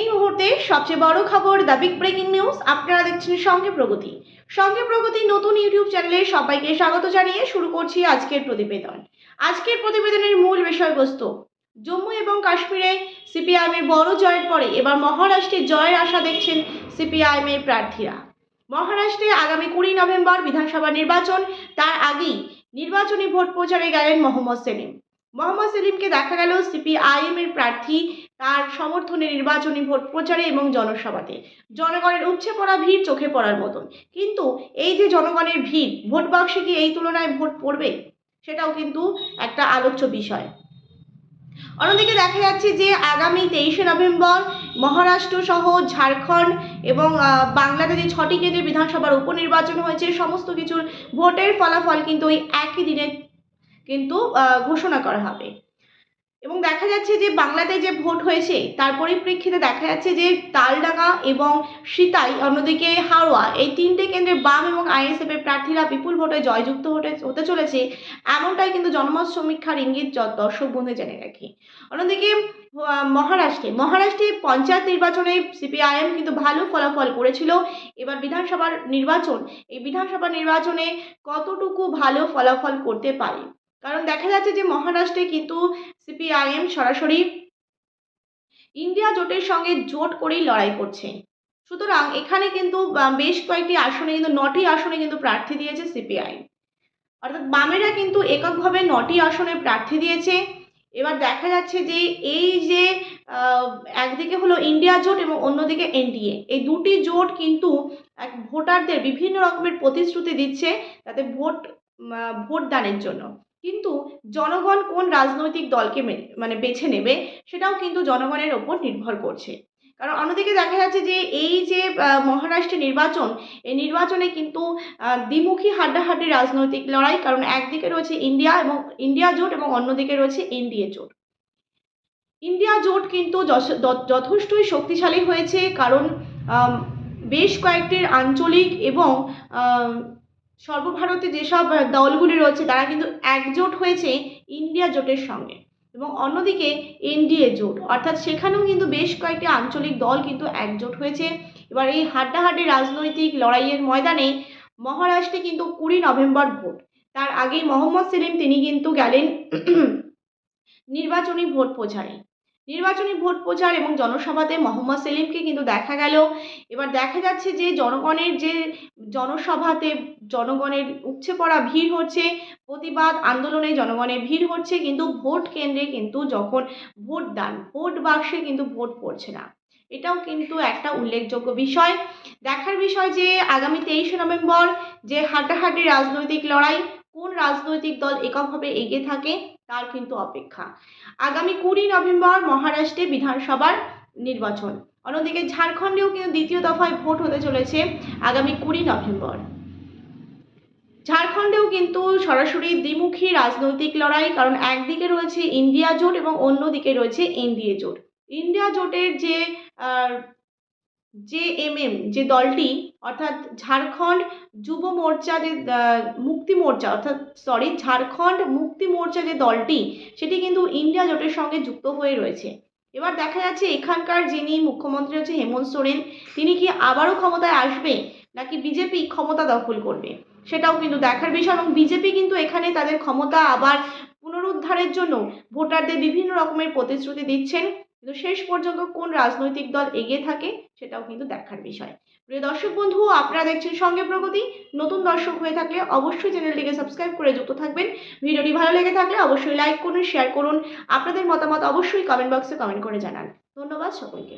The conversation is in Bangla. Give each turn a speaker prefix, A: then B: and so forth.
A: এই মুহূর্তে সবচেয়ে বড় খবর দ্য বিগ ব্রেকিং নিউজ। আপনারা দেখছেন সঙ্গে প্রগতি। সঙ্গে প্রগতি নতুন ইউটিউব চ্যানেলে সবাইকে স্বাগত জানিয়ে শুরু করছি আজকের প্রতিবেদন। আজকের প্রতিবেদনের মূল বিষয়বস্তু, জম্মু এবং কাশ্মীরে সিপিআইএমের বড় জয়ের পরে এবার মহারাষ্ট্রে জয়ের আশা দেখছেন সিপিআইএমের প্রার্থীরা। মহারাষ্ট্রে আগামী কুড়ি নভেম্বর বিধানসভা নির্বাচন, তার আগেই নির্বাচনী ভোট প্রচারে গেলেন মোহাম্মদ সেলিম। মোহাম্মদ সেলিমকে দেখা গেল সিপিআইএম এর প্রার্থী, তার সমর্থনে নির্বাচনী ভোট প্রচারে এবং জনসভাতে। জনগণের উপচে পড়া ভিড় চোখে পড়ার মতন। কিন্তু এই যে জনগণের ভিড়, ভোট বাক্সে কি এই তুলনায় ভোট পড়বে? সেটাও কিন্তু একটা আলোচ্য বিষয়। অন্যদিকে দেখা যাচ্ছে যে আগামী তেইশে নভেম্বর মহারাষ্ট্র সহ ঝাড়খণ্ড এবং বাংলাতে যে ছটি কেন্দ্রে বিধানসভার উপনির্বাচন হয়েছে। সমস্ত কিছুর ভোটের ফলাফল কিন্তু ওই একই দিনে কিন্তু ঘোষণা করা হবে। এবং দেখা যাচ্ছে যে বাংলাতে যে ভোট হয়েছে, তার পরিপ্রেক্ষিতে দেখা যাচ্ছে যে তালডাঙ্গা এবং সিতাই, অন্যদিকে হাওড়া, এই তিনটে কেন্দ্রে বাম এবং আইএসএফ এর প্রার্থীরা বিপুল ভোটে জয়যুক্ত হতে চলেছে। এমনটাই কিন্তু জনমত সমীক্ষার ইঙ্গিত দর্শক বন্ধু জেনে রাখি। অন্যদিকে মহারাষ্ট্রে মহারাষ্ট্রে পঞ্চায়েত নির্বাচনে সিপিআইএম কিন্তু ভালো ফলাফল করেছিল। এবার বিধানসভার নির্বাচন, এই বিধানসভা নির্বাচনে কতটুকু ভালো ফলাফল করতে পারে? কারণ দেখা যাচ্ছে যে মহারাষ্ট্রে কিন্তু সিপিআইএম সরাসরি ইন্ডিয়া জোটের সঙ্গে জোট করেই লড়াই করছে। সুতরাং এখানে কিন্তু বেশ কয়েকটি আসনে কিন্তু, নটি আসনে কিন্তু প্রার্থী দিয়েছে সিপিআই। অর্থাৎ বামেরা কিন্তু এককভাবে নটি আসনে প্রার্থী দিয়েছে। এবার দেখা যাচ্ছে যে এই যে একদিকে হলো ইন্ডিয়া জোট এবং অন্যদিকে এনডিএ। এই দুটি জোট কিন্তু এক ভোটারদের বিভিন্ন রকমের প্রতিশ্রুতি দিচ্ছে তাতে ভোট ভোট দানের জন্য। কিন্তু জনগণ কোন রাজনৈতিক দলকে মানে বেছে নেবে সেটাও কিন্তু জনগণের ওপর নির্ভর করছে। কারণ অন্যদিকে দেখা যাচ্ছে যে এই যে মহারাষ্ট্রে নির্বাচন, এই নির্বাচনে কিন্তু দ্বিমুখী হাড্ডাহাড্ডি রাজনৈতিক লড়াই, কারণ একদিকে রয়েছে ইন্ডিয়া এবং, ইন্ডিয়া জোট এবং অন্যদিকে রয়েছে এনডিএ জোট। ইন্ডিয়া জোট কিন্তু যথেষ্টই শক্তিশালী হয়েছে, কারণ বেশ কয়েকটির আঞ্চলিক এবং সর্বভারতে যেসব দলগুলি রয়েছে, তারা কিন্তু একজোট হয়েছে ইন্ডিয়া জোটের সঙ্গে এবং অন্যদিকে এনডিএ জোট। অর্থাৎ সেখানেও কিন্তু বেশ কয়েকটি আঞ্চলিক দল কিন্তু একজোট হয়েছে। এবার এই হাড্ডাহাড্ডি রাজনৈতিক লড়াইয়ের ময়দানে মহারাষ্ট্রে কিন্তু কুড়ি নভেম্বর ভোট। তার আগেই মোহাম্মদ সেলিম, তিনি কিন্তু গেলেন নির্বাচনী ভোট প্রচারে। নির্বাচনী ভোট প্রচার এবং জনসভাতে মোহাম্মদ সেলিমকে কিন্তু দেখা গেল। এবার দেখা যাচ্ছে যে জনগণের যে জনসভাতে জনগণের উপচে পড়া ভিড় হচ্ছে, প্রতিবাদ আন্দোলনে জনগণের ভিড় হচ্ছে, কিন্তু ভোট কেন্দ্রে কিন্তু যখন ভোট দান ভোট বাক্সে কিন্তু ভোট পড়ছে না। এটাও কিন্তু একটা উল্লেখযোগ্য বিষয়। দেখার বিষয় যে আগামী তেইশে নভেম্বর যে হাড্ডাহাড্ডি রাজনৈতিক লড়াই, কোন রাজনৈতিক দল এককভাবে এগিয়ে থাকে? তার কিন্তু অপেক্ষা। আগামী কুড়ি নভেম্বর মহারাষ্ট্রে বিধানসভার নির্বাচন। অন্যদিকে ঝাড়খণ্ডেও কিন্তু দ্বিতীয় দফায় ভোট হতে চলেছে আগামী কুড়ি নভেম্বর। ঝাড়খণ্ডেও কিন্তু সরাসরি দ্বিমুখী রাজনৈতিক লড়াই, কারণ একদিকে রয়েছে ইন্ডিয়া জোট এবং অন্যদিকে রয়েছে এনডিএ জোট। ইন্ডিয়া জোটের যে জে এম এম যে দলটি, অর্থাৎ ঝাড়খণ্ড যুব মোর্চা যে মুক্তি মোর্চা, অর্থাৎ সরি ঝাড়খণ্ড মুক্তি মোর্চা যে দলটি, সেটি কিন্তু ইন্ডিয়া জোটের সঙ্গে যুক্ত হয়ে রয়েছে। এবার দেখা যাচ্ছে এখানকার যিনি মুখ্যমন্ত্রী হচ্ছে হেমন্ত সোরেন, তিনি কি আবারও ক্ষমতায় আসবে, নাকি বিজেপি ক্ষমতা দখল করবে? সেটাও কিন্তু দেখার বিষয় এবং বিজেপি কিন্তু এখানে তাদের ক্ষমতা আবার পুনরুদ্ধারের জন্য ভোটারদের বিভিন্ন রকমের প্রতিশ্রুতি দিচ্ছেন। কিন্তু শেষ পর্যন্ত কোন রাজনৈতিক দল এগিয়ে থাকে সেটাও কিন্তু দেখার বিষয়। প্রিয় দর্শক বন্ধু, আপনারা দেখছেন সঙ্গে প্রগতি। নতুন দর্শক হয়ে থাকলে অবশ্যই চ্যানেলটিকে সাবস্ক্রাইব করে যুক্ত থাকবেন। ভিডিওটি ভালো লেগে থাকলে অবশ্যই লাইক করুন শেয়ার করুন। আপনাদের মতামত অবশ্যই কমেন্ট বক্সে কমেন্ট করে জানান। ধন্যবাদ সকলকে।